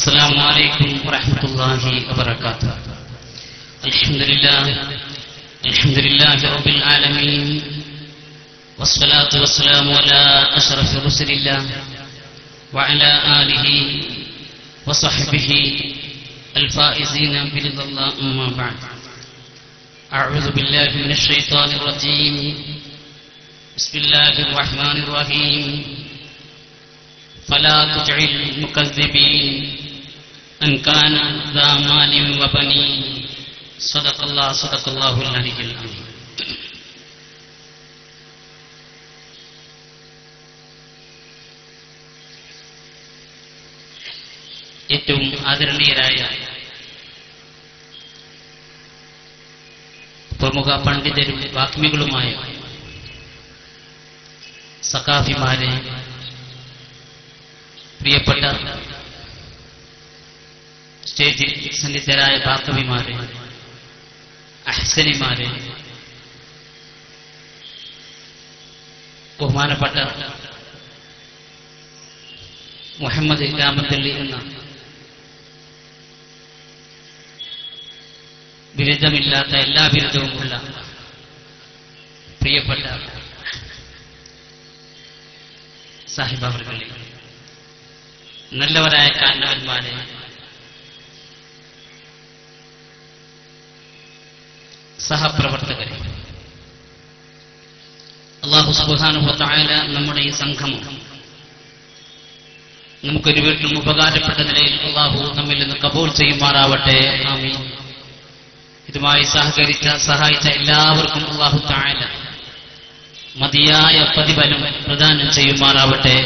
السلام عليكم ورحمة الله وبركاته الحمد لله الحمد لله رب العالمين والصلاة والسلام على أشرف رسل الله وعلى آله وصحبه الفائزين برضا الله أما بعد أعوذ بالله من الشيطان الرجيم بسم الله الرحمن الرحيم فلا تطع المكذبين أن كان ذا مال وبنين صدق الله صدق الله العلي العظيم ഏറ്റവും ആദരണീയരായ പ്രമുഖ പണ്ഡിതരും വാഗ്മികളുമായ സഖാഫിമാരെ പ്രിയപ്പെട്ട സ്റ്റേജിൽ സന്നിധരായ ബാക്കവിമാരെ അഹ്സനിമാരെ ബഹുമാനപ്പെട്ട മുഹമ്മദ് രാമത്തള്ളി എന്ന ബിരുദമില്ലാത്ത എല്ലാ ബിരുദവുമുള്ള പ്രിയപ്പെട്ട സാഹിബ് അവർകളെ നല്ലവരായ കാരണവന്മാരെ സഹപ്രവർത്തകരെ. അള്ളാഹു സുബാനുഭത്തായ നമ്മുടെ ഈ സംഘം നമുക്കൊരു വീട്ടിലും ഉപകാരപ്പെട്ട നിലയിൽ അള്ളാഹു നമ്മിൽ നിന്ന് കബൂൾ ചെയ്യുമാറാവട്ടെ. ഇതുമായി സഹകരിച്ച സഹായിച്ച എല്ലാവർക്കും അള്ളാഹു താഴല മതിയായ പ്രതിഫലം പ്രദാനം ചെയ്യുമാറാവട്ടെ.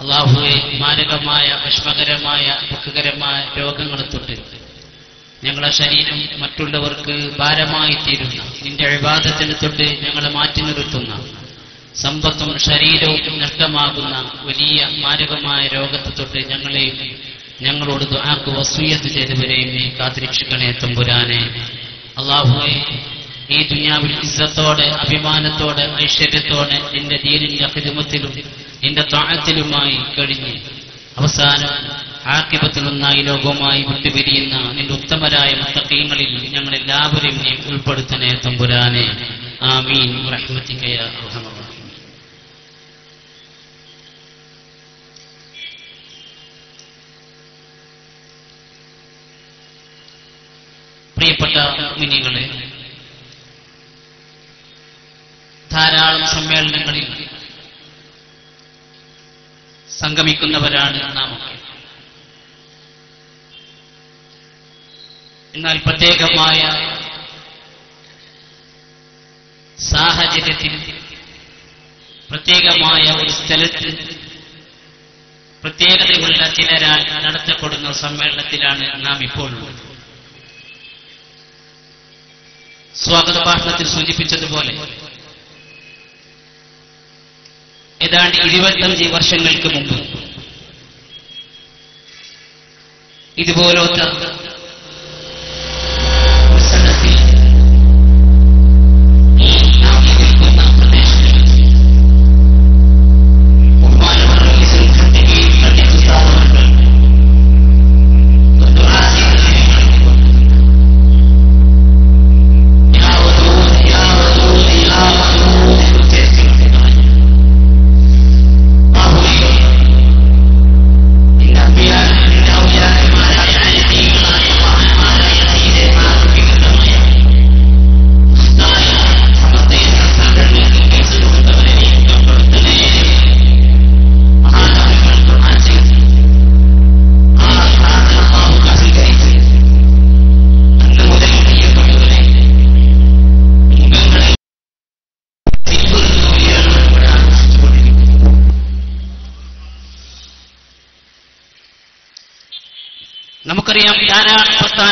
അള്ളാഹുവെ മാരകമായ വിഷമകരമായ ദുഃഖകരമായ രോഗങ്ങളെ തൊട്ട് ഞങ്ങളെ ശരീരം മറ്റുള്ളവർക്ക് ഭാരമായി തീരുന്ന നിന്റെ അഴിവാദത്തിന് തൊട്ട് ഞങ്ങളെ മാറ്റി നിർത്തുന്ന സമ്പത്തും ശരീരവും നഷ്ടമാകുന്ന വലിയ മാരകമായ രോഗത്തെ തൊട്ട് ഞങ്ങളെയും ഞങ്ങളോട് ദുആക്ക് വസൂയത്ത് ചെയ്തവരെയും നീ കാത്തിരക്ഷിക്കണേ തമ്പുരാനെ. അള്ളാഹുവെ ഈ ദുനിയാവിൽ ഇസ്സത്തോടെ അഭിമാനത്തോടെ ഐശ്വര്യത്തോടെ നിന്റെ ദീനിന്റെ അഭിമത്തിലും നിന്റെ താഴത്തിലുമായി കഴിഞ്ഞ് അവസാനം ആക്കിപത്തിലൊന്നായി ലോകവുമായി വിട്ടുപിരിയുന്ന നിന്റെ ഉത്തമരായ മുത്തക്കീങ്ങളിൽ ഞങ്ങൾ നീ ഉൾപ്പെടുത്തണേ തമ്പുരാനെ. ആമീൻ. അർഹമ പ്രിയപ്പെട്ട മിനികളെ ധാരാളം സമ്മേളനങ്ങളിൽ സംഗമിക്കുന്നവരാണ് നാമൊക്കെ. എന്നാൽ പ്രത്യേകമായ സാഹചര്യത്തിൽ പ്രത്യേകമായ ഒരു സ്ഥലത്ത് പ്രത്യേകതയുള്ള ചിലരാൽ നടത്തപ്പെടുന്ന സമ്മേളനത്തിലാണ് നാം ഇപ്പോൾ ഉള്ളത്. സ്വാഗത ഭാഷണത്തിൽ സൂചിപ്പിച്ചതുപോലെ ഏതാണ്ട് ഇരുപത്തഞ്ച് വർഷങ്ങൾക്ക് മുമ്പ് ഇതുപോലത്തെ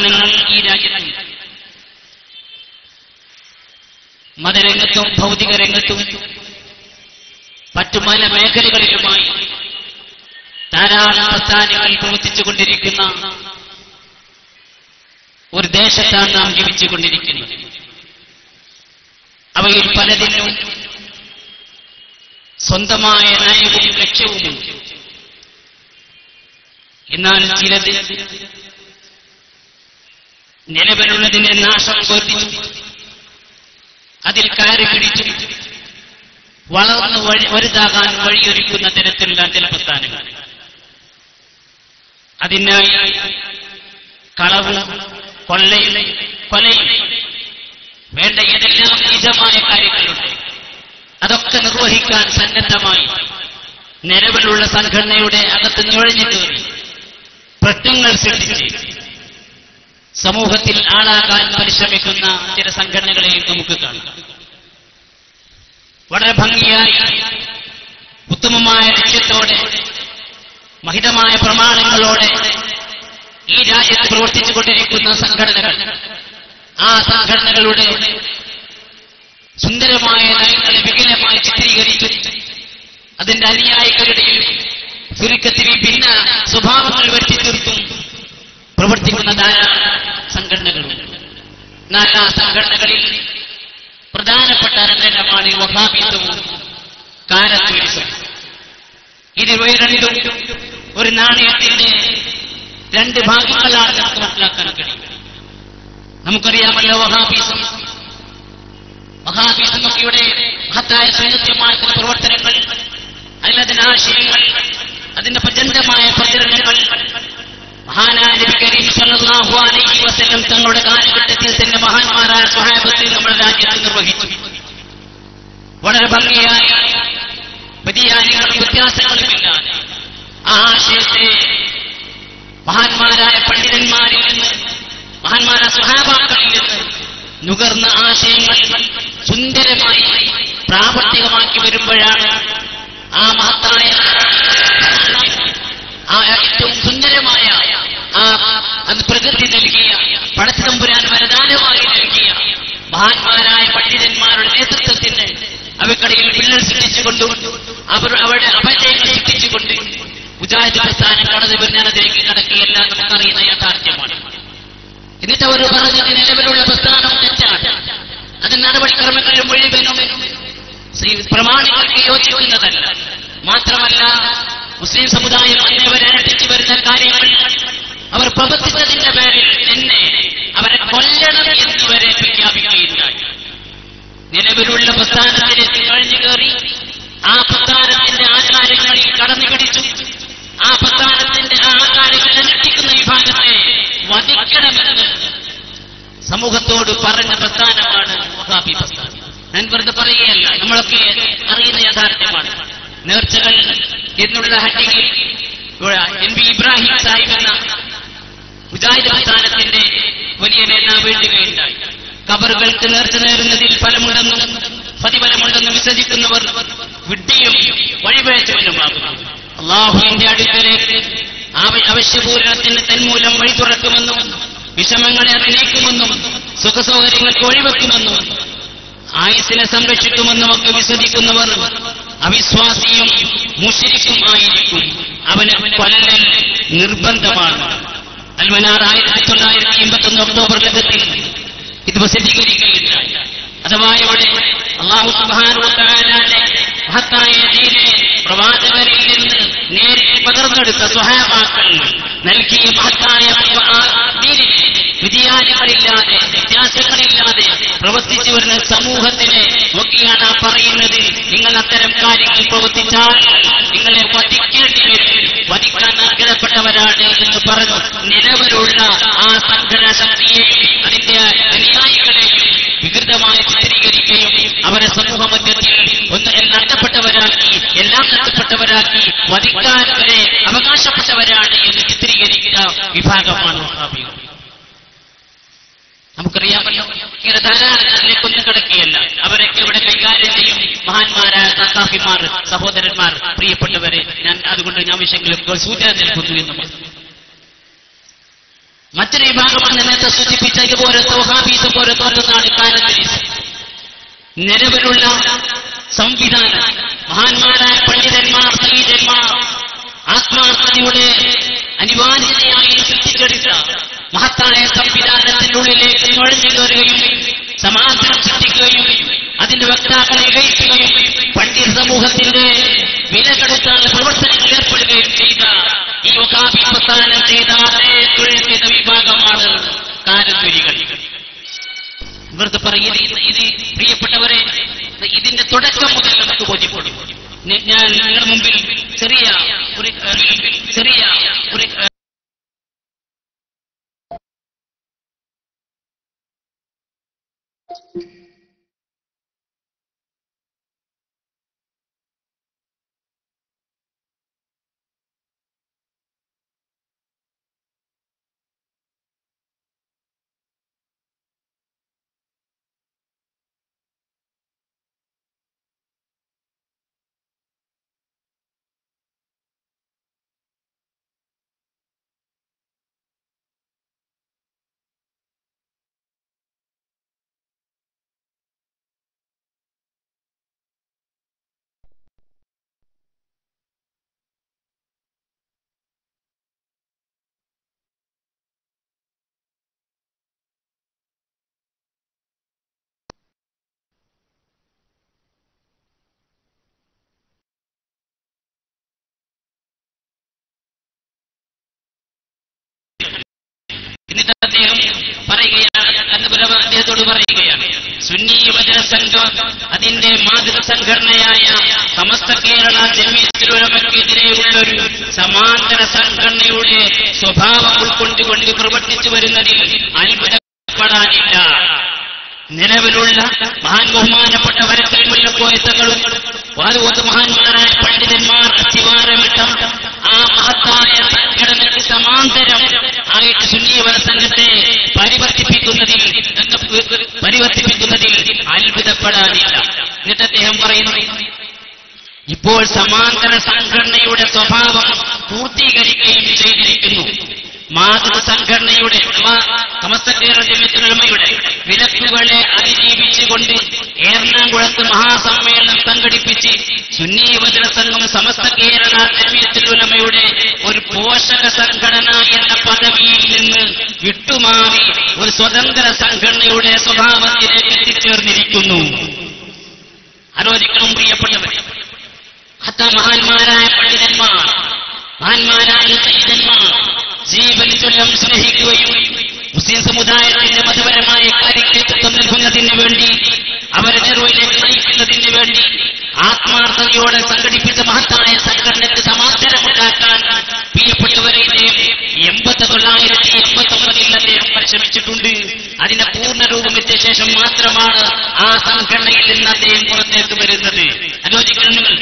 ധാരാളം ഈ രാജ്യത്തുണ്ട് മതരംഗത്തും ഭൗതിക രംഗത്തും മറ്റു പല മേഖലകളിലുമായി ധാരാളം പ്രസ്ഥാനങ്ങൾ പ്രവർത്തിച്ചുകൊണ്ടിരിക്കുന്ന ഒരു ദേശത്താണ് നാം ജീവിച്ചുകൊണ്ടിരിക്കുന്നത്. അവയിൽ പലതിനും സ്വന്തമായ നയവും ലക്ഷ്യവുമുണ്ട്. എന്നാൽ ചിലത് നിലവിലുള്ളതിന്റെ നാശം വർദ്ധിച്ചു അതിൽ കയറി പിടിച്ചു. വളർന്ന് വഴി വലുതാകാൻ വഴിയൊരുക്കുന്ന തരത്തിലുള്ള ചില പ്രസ്ഥാനങ്ങൾ അതിനായി കളവും കൊള്ളയും കൊലയും വേണ്ട ഏതെല്ലാം നിജമായ കാര്യങ്ങളുണ്ട്. അതൊക്കെ നിർവഹിക്കാൻ സന്നദ്ധമായി നിലവിലുള്ള സംഘടനയുടെ അകത്ത് നുഴഞ്ഞു കയറി പ്രശ്നങ്ങൾ സൃഷ്ടിച്ച് സമൂഹത്തിൽ ആളാകാൻ പരിശ്രമിക്കുന്ന ചില സംഘടനകളെയും നമുക്ക് കാണാം. വളരെ ഭംഗിയായി ഉത്തമമായ ലക്ഷ്യത്തോടെ മഹിതമായ പ്രമാണങ്ങളോടെ ഈ രാജ്യത്ത് പ്രവർത്തിച്ചുകൊണ്ടിരിക്കുന്ന സംഘടനകൾ ആ സംഘടനകളുടെ സുന്ദരമായ നയങ്ങളെ വികലമായി ചിത്രീകരിച്ചു അതിന്റെ അനുയായികളുടെയും ചുരുക്കത്തിൽ ഭിന്ന സ്വഭാവങ്ങൾ വരുത്തി തീർത്തും പ്രവർത്തിക്കുന്ന ധാരാളം സംഘടനകളുണ്ട് എന്നാൽ ആ സംഘടനകളിൽ പ്രധാനപ്പെട്ട രണ്ടെണ്ണമാണ് വഹാബിത്വവും കാരത്വരിസവും ഇത് രണ്ടും ഒരു നാണയത്തിന്റെ രണ്ട് ഭാഗങ്ങളാണ് നമുക്ക് മനസ്സിലാക്കാൻ കഴിയും. നമുക്കറിയാമല്ലോ വഹാബിസം വഹാബിസം ഇവിടെ മഹത്തായ ചില പ്രവർത്തനങ്ങൾ അതിലതിന്റെ ആശയങ്ങൾ അതിന്റെ പ്രചണ്ഡമായ പ്രചരണങ്ങൾ മഹാനായ വസല്ലം തങ്ങളുടെ കാലഘട്ടത്തിൽ തന്നെ മഹാന്മാരായ സ്വഹാബത്തിൽ നമ്മുടെ രാജ്യത്ത് നിർവഹിച്ചു. വളരെ ഭംഗിയായ. വ്യതിയാനങ്ങളും വ്യത്യാസങ്ങളുമില്ലാതെ. ആ ആശയത്തെ മഹാന്മാരായ പണ്ഡിതന്മാരിൽ നിന്ന് മഹാന്മാരായ സ്വഹാബാക്കളിൽ നിന്ന് നുകർന്ന ആശയങ്ങൾ സുന്ദരമായി പ്രാവർത്തികമാക്കി വരുമ്പോഴാണ് ആ മഹത്തായ ആ ഏറ്റവും സുന്ദരമായ ആ പ്രകൃതി നൽകിയ പടത്തമ്പുരാൻ വരദാനമായി നൽകിയ മഹാന്മാരായ പണ്ഡിതന്മാരുടെ നേതൃത്വത്തിന് അവക്കടയിൽ വിള്ളൽ സൃഷ്ടിച്ചുകൊണ്ട് അവർ അവരുടെ അപജയങ്ങൾ സൃഷ്ടിച്ചുകൊണ്ട് മുജാഹിദ് പ്രസ്ഥാനം കടന്നു വരുന്ന അതിലേക്ക് കടക്കുകയല്ല നമുക്കറിയുന്ന യാഥാർത്ഥ്യമാണ്. എന്നിട്ട് അവർ പറഞ്ഞത് നിലവിലുള്ള പ്രസ്ഥാനം തെറ്റാണ്. അത് നടപടിക്രമങ്ങളിൽ മുഴുവനും പ്രമാണികൾക്ക് യോജിക്കുന്നതല്ല. മാത്രമല്ല മുസ്ലിം സമുദായം എന്നിവരെ അനുഷ്ഠിച്ചു വരുന്ന കാര്യങ്ങൾ അവർ പ്രവർത്തിച്ചതിന്റെ പേരിൽ എന്നെ അവരെ കൊല്ലണം എന്ന് എന്നിവരെ പ്രഖ്യാപിക്കുകയുണ്ടായി. നിലവിലുള്ള പ്രസ്ഥാനത്തിലേക്ക് കഴിഞ്ഞു കയറി ആ പ്രസ്ഥാനത്തിന്റെ ആചാരങ്ങളിൽ കടന്നു പിടിച്ചു. ആ പ്രസ്ഥാനത്തിന്റെ ആചാരങ്ങൾ അനുഷ്ഠിക്കുന്ന വിഭാഗത്തെ വധിക്കണമെന്ന് സമൂഹത്തോട് പറഞ്ഞ പ്രസ്ഥാനമാണ് വഹാബി പ്രസ്ഥാനം. ഞാൻ വെറുതെ പറയുകയല്ല നമ്മളൊക്കെ അറിയുന്ന യാഥാർത്ഥ്യമാണ്. നേർച്ചകൾ എന്നുള്ള ഹട്ടിയിൽ എൻ വി ഇബ്രാഹിം സാഹിബ് എന്ന മുജാഹിദ് പ്രസ്ഥാനത്തിന്റെ വലിയ നേതാവ് വേണ്ടുകയുണ്ടായി കബറുകൾക്ക് നേർച്ച നേരുന്നതിൽ ഫലമുണ്ടെന്നും പ്രതിഫലമുണ്ടെന്നും വിശ്വസിക്കുന്നവർ വിഡ്ഢിയും വഴിപഴച്ചവനുമാകുന്നു അള്ളാഹുവിന്റെ അടുക്കലേക്ക് അവശ്യപൂരണത്തിന് തന്മൂലം വഴി തുറക്കുമെന്നും വിഷമങ്ങളെ അറിയിക്കുമെന്നും സുഖസൗകര്യങ്ങൾക്ക് ഒഴിവെക്കുമെന്നും ആയുസിനെ സംരക്ഷിക്കുമെന്നും ഒക്കെ വിശ്വസിക്കുന്നവർ അവിശ്വാസിയും മുഷിരിക്കും ആയിരിക്കും അവന് കൊല്ലൽ നിർബന്ധമാണ്. അൽമനാർ ആയിരത്തി തൊള്ളായിരത്തി എൺപത്തൊന്ന് ഒക്ടോബർ ലക്കത്തിൽ ഇത് പ്രസിദ്ധീകരിക്കുകയില്ല. അഥവാ ഇവിടെ അള്ളാഹു സുബാനുത്താലാന്റെ മഹത്തായ ദീനെ പ്രവാചകരിൽ നിന്ന് നേരിൽ പകർന്നെടുത്ത സ്വഹാബാക്കൾ നൽകിയ മഹത്തായ ദീനിനെ വ്യതിയാനങ്ങളില്ലാതെ വ്യത്യാസങ്ങളില്ലാതെ പ്രവർത്തിച്ചു വരുന്ന സമൂഹത്തിനെ നോക്കിയാണ് ആ പറയുന്നത്. നിങ്ങൾ അത്തരം കാര്യങ്ങൾ പ്രവർത്തിച്ചാൽ നിങ്ങളെ വധിക്കേണ്ടി വരും. വധിക്കാൻ അർഹതപ്പെട്ടവരാണ് എന്ന് പറഞ്ഞു നിലവിലുള്ള ആ സംഘടന ശക്തിയെ അതിന്റെ അനുയായികളെ വികൃതമായി ചിത്രീകരിക്കുകയും അവരെ സമൂഹ മധ്യത്തിൽ ഒന്ന് നഷ്ടപ്പെട്ടവരാക്കി എല്ലാം നഷ്ടപ്പെട്ടവരാക്കി വധിക്കാൻ അവരെ അവകാശപ്പെട്ടവരാണ് എന്ന് ചിത്രീകരിക്കുന്ന വിഭാഗമാണ് വഹാബികൾ നമുക്കറിയാമല്ലോ ഇങ്ങനെ ധാരാളം അതിലേക്കൊന്നും കിടക്കുകയല്ല. അവരൊക്കെ ഇവിടെ കൈകാര്യം ചെയ്യും. മഹാന്മാരായ സത്താഫിമാർ സഹോദരന്മാർ പ്രിയപ്പെട്ടവരെ ഞാൻ അതുകൊണ്ട് ഞാൻ വിഷയങ്ങളും സൂചന നൽകുന്നു എന്ന് മറ്റൊരു വിഭാഗമാണ് നേരത്തെ സൂചിപ്പിച്ച ഇതുപോലെ തോഹാബീസം പോലെ തോന്നുന്നതാണ് കാലത്തിൽ നിലവിലുള്ള സംവിധാനം. മഹാന്മാരായ പണ്ഡിതന്മാർ സംഗീതന്മാർ ആത്മാർത്ഥതയുടെ അനിവാര്യതയായി സൃഷ്ടിച്ചെടുത്ത മഹത്തായ സംവിധാനത്തിനുള്ളിലേക്ക് നുഴഞ്ഞു കയറുകയും സമാധാനം സൃഷ്ടിക്കുകയും അതിന്റെ വക്താക്കളെ കഴിക്കുകയും പണ്ഡിത സമൂഹത്തിന്റെ വില കെടുത്താൻ പ്രവർത്തനങ്ങൾ ഏർപ്പെടുകയും ചെയ്ത ഈ വകാബി പ്രസ്ഥാനം ചെയ്ത തൊഴിൽ ചെയ്ത വിഭാഗമാണ് കാരന്തുരികൾ. ഇവർക്ക് പറയും ഇത് ഇത് പ്രിയപ്പെട്ടവരെ ഇതിന്റെ തുടക്കം മുതൽ നമുക്ക് ബോധ്യപ്പെടും. ഞാൻ നിങ്ങളുടെ മുമ്പിൽ ചെറിയ ഒരു ചെറിയ ഒരു എന്നിട്ട് അദ്ദേഹം പറയുകയാണ് അന്നപുരം അദ്ദേഹത്തോട് പറയുകയാണ്. സുന്നി യുവജന സംഘം അതിന്റെ മാതൃ സംഘടനയായ സമസ്ത കേരള ജമീത്തിലുലമക്കെതിരെയുള്ളൊരു സമാന്തര സംഘടനയുടെ സ്വഭാവം ഉൾക്കൊണ്ടുകൊണ്ട് പ്രവർത്തിച്ചു വരുന്നതിൽ അത്ഭുതപ്പെടാനില്ല. നിലവിലുള്ള മഹാൻ ബഹുമാനപ്പെട്ട വരത്തിൽ മുല്ലപ്പോയത്തങ്ങളും വാതുവത്ത് മഹാന്മാരായ പണ്ഡിതന്മാർ അസ്ഥിവാരമിട്ട ആ മഹത്തായ സംഘടനയ്ക്ക് സമാന്തരം ആയിട്ട് സുന്നീവര സംഘത്തെ പരിവർത്തിപ്പിക്കുന്നതിൽ പരിവർത്തിപ്പിക്കുന്നതിൽ അത്ഭുതപ്പെടാനില്ല. എന്നിട്ട് അദ്ദേഹം പറയുന്നു ഇപ്പോൾ സമാന്തര സംഘടനയുടെ സ്വഭാവം പൂർത്തീകരിക്കുകയും ചെയ്തിരിക്കുന്നു. മാതൃ സംഘടനയുടെ അഥവാ സമസ്ത കേരള ജമിത്തുലമയുടെ വിലക്കുകളെ അതിജീവിച്ചുകൊണ്ട് എറണാകുളത്ത് മഹാസമ്മേളനം സംഘടിപ്പിച്ച് സുന്നി വചന സംഘം സമസ്ത കേരള ജമിത്തുലമയുടെ ഒരു പോഷക സംഘടന എന്ന പദവിയിൽ നിന്ന് വിട്ടുമാറി ഒരു സ്വതന്ത്ര സംഘടനയുടെ സ്വഭാവത്തിലേക്ക് എത്തിച്ചേർന്നിരിക്കുന്നു. ആലോചിക്കണം പ്രിയപ്പെട്ടവർ ഹത്ത മഹാന്മാരായ പണ്ഡിതന്മാർ മഹാന്മാരായ സൈതന്മാർ ജീവൻ ചൊല്ലം സ്നേഹിക്കുകയും മുസ്ലിം സമുദായത്തിന്റെ മതപരമായ കാര്യങ്ങൾ നേതൃത്വം നൽകുന്നതിന് വേണ്ടി അവരെ നെറുവിലേക്ക് നയിക്കുന്നതിന് വേണ്ടി ആത്മാർത്ഥതയോടെ സംഘടിപ്പിച്ച മഹത്തായ സംഘടനയ്ക്ക് സമാന്തരമുണ്ടാക്കാൻ പ്രിയപ്പെട്ടവരെ ഇദ്ദേഹം എൺപത്തി തൊള്ളായിരത്തി എൺപത്തി ഒമ്പതിൽ അദ്ദേഹം പരിശ്രമിച്ചിട്ടുണ്ട്. അതിന്റെ പൂർണ രൂപമെത്തിയ ശേഷം മാത്രമാണ് ആ സംഘടനയിൽ നിന്ന് അദ്ദേഹം പുറത്തേക്ക് വരുന്നത്. ആലോചിക്കണം നിങ്ങൾ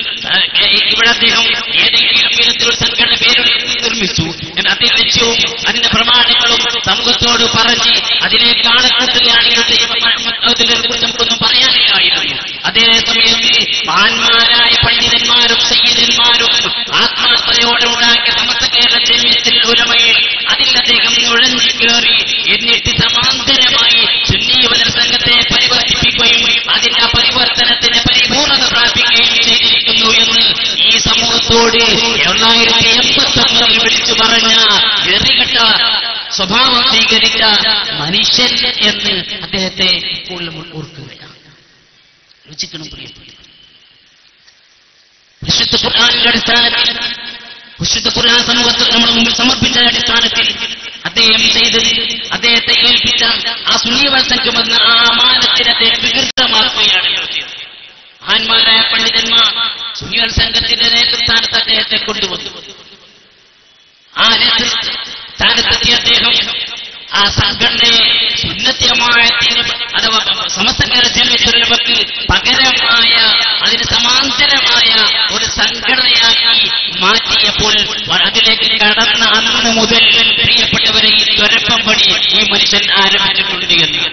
ഇവിടെ അദ്ദേഹം ഏതെങ്കിലും വിധത്തിലൊരു സംഘടന പേര് നിർമ്മിച്ചു. എന്നാൽ അതിൽ ലക്ഷ്യവും അതിന്റെ പ്രമാണങ്ങളും സമൂഹത്തോട് പറഞ്ഞ് അതിനെ അതിനെ കുറിച്ച് നമുക്കൊന്നും പറയാനില്ലായിരുന്നു. അതേ സമയത്ത് മഹാന്മാരായ പണ്ഡിതന്മാരും സയ്യിദന്മാരും ആത്മാർത്ഥതയോടെ ഉണ്ടാക്കിയ സമസ്ത കേരള ജമീയത്തിൽ ഉലമയിൽ അതിൽ അദ്ദേഹം നുഴഞ്ഞു കയറി എന്നിട്ട് സമാന്തരമായി സമൂഹത്തോട് എണ്ണായിരത്തി എൺപത്തി ഒമ്പതിൽ വിളിച്ചു പറഞ്ഞ എറികെട്ട സ്വഭാവം സ്വീകരിച്ച മനുഷ്യൻ എന്ന് അദ്ദേഹത്തെ ഇപ്പോൾ ഓർക്കുകയാണ്. വിശുദ്ധ ഖുർആാനിന്റെ അടിസ്ഥാനത്തിൽ വിശുദ്ധ ഖുർആൻ സമൂഹത്തിൽ നമ്മൾ മുമ്പിൽ സമർപ്പിച്ച അടിസ്ഥാനത്തിൽ അദ്ദേഹം ചെയ്ത് അദ്ദേഹത്തെ ഏൽപ്പിച്ച ആ സുന്നീവ സംഘം എന്ന ആ മാനത്തിനെ വികൃതമാക്കുകയാണ് ആന്മാരായ പണ്ഡിതന്മാർ സുന്നിവൽ സംഘത്തിന്റെ നേതൃസ്ഥാനത്ത് അദ്ദേഹത്തെ കൊണ്ടുവന്നു. ആ നേതൃസ്ഥാനത്തെത്തിയ അദ്ദേഹം ആ സംഘടനയെ സുന്നത്യമായത്തിന് അഥവാ സമസ്ത ജന്മസ്വരൂപക്ക് പകരമായ അതിന് സമാന്തരമായ ഒരു സംഘടനയാക്കി മാറ്റിയപ്പോൾ അതിലേക്ക് കടന്ന അന്ന് മുതൽ പ്രിയപ്പെട്ടവരെ ഈ ത്വരപ്പം പണി ഈ മനുഷ്യൻ ആരംഭിച്ചിട്ടുണ്ട് എന്ന്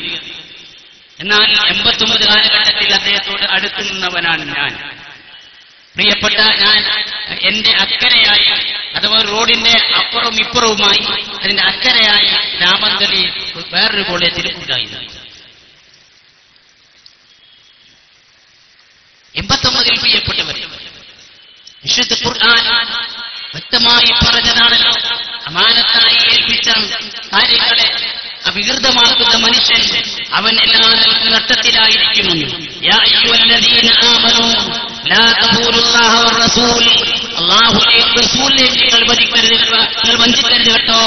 എന്നാൽ എൺപത്തൊമ്പത് കാലഘട്ടത്തിൽ അദ്ദേഹത്തോട് അടുത്തു നിന്നവനാണ് ഞാൻ. പ്രിയപ്പെട്ട ഞാൻ എന്റെ അക്കരയായി അഥവാ റോഡിന്റെ അപ്പുറവും ഇപ്പുറവുമായി അതിന്റെ അക്കരയായി രാമന്തലി വേറൊരു കോളേജിൽ ഉണ്ടായിരുന്നു. എൺപത്തൊമ്പതിൽ പ്രിയപ്പെട്ടവർ വിശുദ്ധ ഖുർആൻ വ്യക്തമായി പറഞ്ഞതാണല്ലോ. അമാനത്തായി ഏൽപ്പിച്ച കാര്യങ്ങളെ അവികൃതമാക്കുന്ന മനുഷ്യൻ അവൻ എല്ലാ നിലക്കും നഷ്ടത്തിലായിരിക്കുമെന്ന്. യാ അയ്യുഹല്ലദീന ആമനൂ ലാ തഖൂലുല്ലാഹ വറസൂൽ അല്ലാഹുവിനെയും റസൂലിനെയും നിങ്ങൾ കേട്ടോ.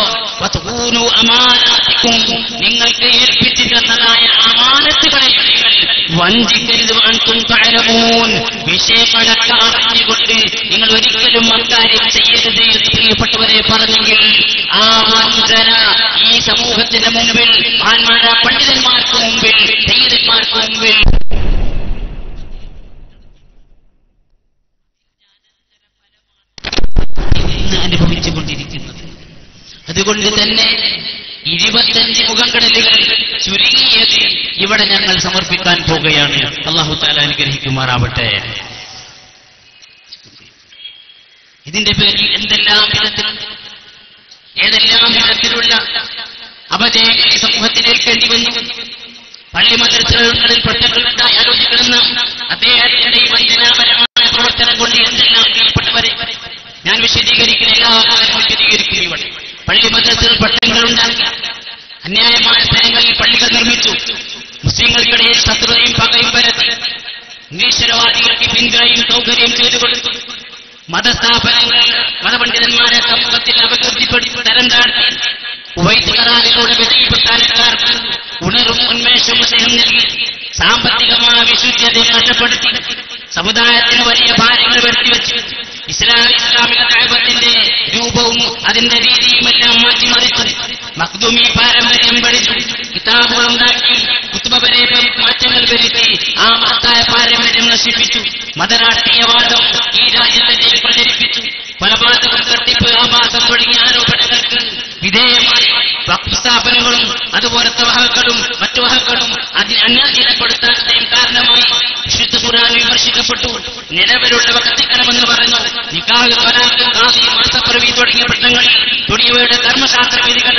നിങ്ങൾക്ക് ഏൽപ്പിച്ചു തന്നതായ അമാനത്തുകളെ വഞ്ചിക്കരുത് അൻതും തഅലമൂൻ. വിഷയങ്ങളൊക്കെ നിങ്ങൾ ഒരിക്കലും അക്കാര്യം ചെയ്യരുത് പ്രിയപ്പെട്ടവരെ പറഞ്ഞെങ്കിൽ ആ വഞ്ചന ഈ സമൂഹത്തിന്റെ മുമ്പിൽ മഹാന്മാരാ പണ്ഡിതന്മാർക്ക് മുമ്പിൽ സയ്യിദന്മാർക്ക് മുമ്പിൽ. അനുഭവിച്ചുകൊണ്ടിരിക്കുന്നത്. അതുകൊണ്ട് തന്നെ ഇരുപത്തഞ്ച് മുഖംകടലുകൾ ചുരുങ്ങിയത് ഇവിടെ ഞങ്ങൾ സമർപ്പിക്കാൻ പോകുകയാണ് അള്ളാഹു താല അനുഗ്രഹിക്കുമാറാവട്ടെ. ഇതിന്റെ പേരിൽ എന്തെല്ലാം വിധത്തിൽ ഏതെല്ലാം വിധത്തിലുള്ള അപജയങ്ങളെ സമൂഹത്തിന് ഏൽക്കേണ്ടി വന്നു? പള്ളി മദ്രസകളിൽ പ്രശ്നങ്ങളുണ്ടായി ആലോചിക്കണമെന്ന് അദ്ദേഹത്തിന്റെ ഈ വഞ്ചനാപരമായ പ്രവർത്തനം കൊണ്ട് എന്തെല്ലാം പ്രിയപ്പെട്ടവരെ ഞാൻ വിശദീകരിക്കുന്ന എല്ലാ കാര്യവും വിശദീകരിക്കുന്നു ഇവിടെ. പള്ളി മദ്രസകൾ പ്രശ്നങ്ങളുണ്ടാക്കി അന്യായമായ സ്ഥലങ്ങളിൽ പള്ളികൾ നിർമ്മിച്ചു. മുസ്ലിങ്ങൾക്കിടയിൽ ശത്രുതയും പകയും പരത്തി. നിരീശ്വരവാദികൾക്ക് പിൻകായും സൗകര്യം ചെയ്തു കൊടുത്തു. മതസ്ഥാപനങ്ങൾ മതപണ്ഡിതന്മാരെ സമൂഹത്തിൽ അപകീർത്തിപ്പെടുത്തി തരം താഴ്ത്തി ഉവൈത്ത് കറാറിലൂടെ ഉണരും ഉന്മേഷവും അദ്ദേഹം നൽകി സാമ്പത്തികമായ വിശുദ്ധതയെ നഷ്ടപ്പെടുത്തി സമുദായത്തിന് വലിയ ഭാരങ്ങൾ വരുത്തിവെച്ചു. ഇസ്ലാം ഇസ്ലാമിക ദൈവത്തിന്റെ രൂപവും അതിന്റെ രീതിയുമെല്ലാം മാറ്റിമറിച്ചു മഖ്ദൂമി പാരമ്പര്യം പഠിച്ചു. കിതാബുകൾ ഉണ്ടാക്കി കുത്തുബവരെ മാറ്റങ്ങൾ വരുത്തി ആ മഹത്തായ പാരമ്പര്യം നശിപ്പിച്ചു. മതരാഷ്ട്രീയവാദം ഈ രാജ്യത്തെ പ്രചരിപ്പിച്ചു. കൊലപാതകം തട്ടിപ്പ് ആഭാസം തുടങ്ങിയ ആരോപണങ്ങൾക്ക് വിധേയമായി സ്ഥാപനങ്ങളും അതുപോലത്തെ വഹകളും മറ്റു വഹകളും അതിൽ അന്യാധീനപ്പെടുത്താൻ കാരണമായി വിശുദ്ധ ഖുർആൻ വിമർശിക്കപ്പെട്ടു. നിലവിലുള്ള കത്തിക്കണമെന്ന് പറഞ്ഞു നിക്കാഹ് മാസപ്പിറവി തുടങ്ങിയ പ്രശ്നങ്ങളിൽ തുടങ്ങിയവയുടെ കർമ്മശാസ്ത്ര വിധികൾ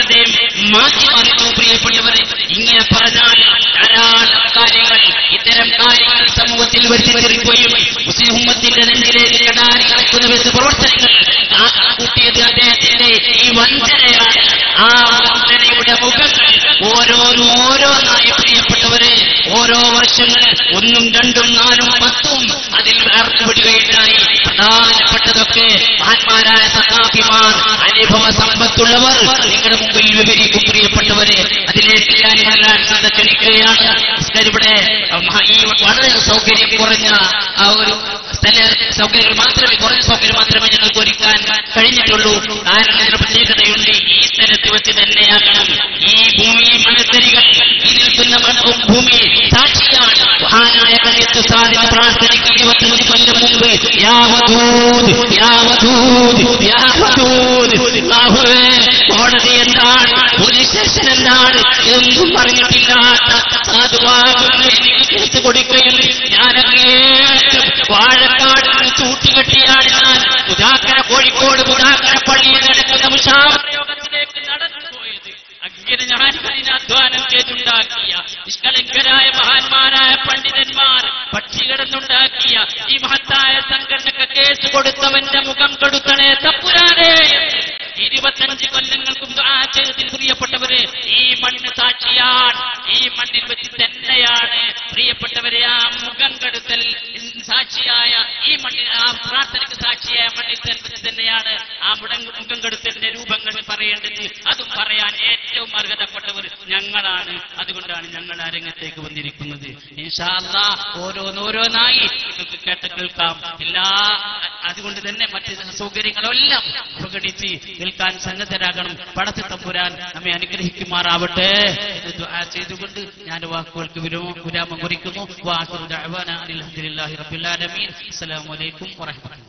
മാറ്റി മറിച്ചു. പ്രിയപ്പെട്ടവരെ ഇങ്ങനെ പറഞ്ഞാൽ ധാരാളം കാര്യങ്ങൾ ഇത്തരം കാര്യങ്ങൾ സമൂഹത്തിൽ വരുത്തിത്തീർക്കുകയും മുസ്ലിം ഉമ്മത്തിന്റെ നെഞ്ചിലേക്ക് കടാരി കളിക്കുന്ന വെച്ച് പ്രവർത്തനങ്ങൾ കൂട്ടിയത് അദ്ദേഹത്തിന്റെ ഈ വഞ്ചനയാണ് ആ വഞ്ചനയുടെ മുഖം ഓരോരും ഓരോന്നായി പ്രിയപ്പെട്ടവരെ ഓരോ വർഷങ്ങൾ ഒന്നും രണ്ടും നാലും പത്തും അതിൽ ഏർപ്പെടുകയുണ്ടായി പ്രധാനപ്പെട്ടതൊക്കെ മഹാന്മാരായ സഖാഫിമാർ അനുഭവ സമ്പത്തുള്ളവർ നിങ്ങളുടെ മുമ്പിൽ വിവരിക്കും പ്രിയപ്പെട്ടവരെ. അതിലേക്ക് ഞാൻ ശ്രദ്ധ ക്ഷണിക്കുകയാണ് ഇവിടെ ഈ വളരെ സൗകര്യം കുറഞ്ഞ ആ ഒരു സ്ഥല സൗകര്യങ്ങൾ മാത്രമേ കുറഞ്ഞ സൗകര്യം മാത്രമേ ഞങ്ങൾക്ക് ഒരുക്കാൻ കഴിഞ്ഞിട്ടുള്ളൂ. കാരണം ഇതിന് പ്രത്യേകതയുണ്ട്. ഈ സ്ഥലത്ത് വെച്ച് തന്നെയാകണം ഈ ഭൂമി മനസ്സരികൾ ഈ നിൽക്കുന്ന ഭൂമി സാക്ഷിയാണ്. കോടതി എന്താണ്? പോലീസ് സ്റ്റേഷൻ എന്താണ്? എന്നും പറഞ്ഞിട്ടില്ലാത്ത സാധുവാകുന്ന. എനിക്ക് കൊടുക്കുകയും ഞാനങ്ങേറ്റം വാഴക്കാട് നിന്ന് തൂട്ടികെട്ടിയാണ് ഞാൻ മുതാക്കര കോഴിക്കോട് പുതാക്കര പള്ളിയിൽ നടക്കുന്ന മുഷാവയോഗത്തിലേക്ക് നടന്നുപോയത്. അങ്ങനെ ഞാൻ അധ്വാനം ചെയ്തുണ്ടാക്കിയ നിഷ്കളങ്കരായ മഹാന്മാരായ പണ്ഡിതന്മാർ പക്ഷി കിടന്നുണ്ടാക്കിയ ഈ മഹത്തായ സംഘടനക്ക് കേസ് കൊടുത്തവന്റെ മുഖം കൊടുക്കണേ തപ്പുരാനേ ഇരുപത്തഞ്ച് കൊല്ലങ്ങൾക്കും ദുആ ചെയ്തതിൽ പ്രിയപ്പെട്ടവരെ ഈ മണ്ണ് സാക്ഷിയാണ് ഈ മണ്ണിൽ വെച്ച് തന്നെയാണ് പ്രിയപ്പെട്ടവരെ ആ മുഖം കെടുത്തൽ സാക്ഷിയായ ഈ മണ്ണിൽ ആ പ്രാർത്ഥനയ്ക്ക് സാക്ഷിയായ മണ്ണിൽ തന്നെ തന്നെയാണ് ആ മുടങ്ങ് മുഖം കെടുത്തലിന്റെ രൂപങ്ങൾ പറയേണ്ടത്. അതും പറയാൻ ഏറ്റവും അർഹതപ്പെട്ടവർ ഞങ്ങളാണ്. അതുകൊണ്ടാണ് ഞങ്ങൾ ആ രംഗത്തേക്ക് വന്നിരിക്കുന്നത് ഓരോന്നോരോന്നായി നിങ്ങൾക്ക് കേട്ട കേൾക്കാം. എല്ലാ അതുകൊണ്ട് തന്നെ മറ്റ് സൗകര്യങ്ങളെല്ലാം പ്രകടിച്ച് കേൾക്കാൻ സന്നദ്ധരാകണം. പടത്തി തമ്പുരാൻ നമ്മെ അനുഗ്രഹിക്കുമാറാവട്ടെ ചെയ്തുകൊണ്ട് ഞാൻ വാക്കുകൾക്ക് വിരാമം കുറിക്കുന്നു. വാഹുദ് അലഹദില്ലാഹി റബുല്ലാലമീൻ അസ്സലാമലൈക്കും വറഹ്മത്തുള്ളാഹി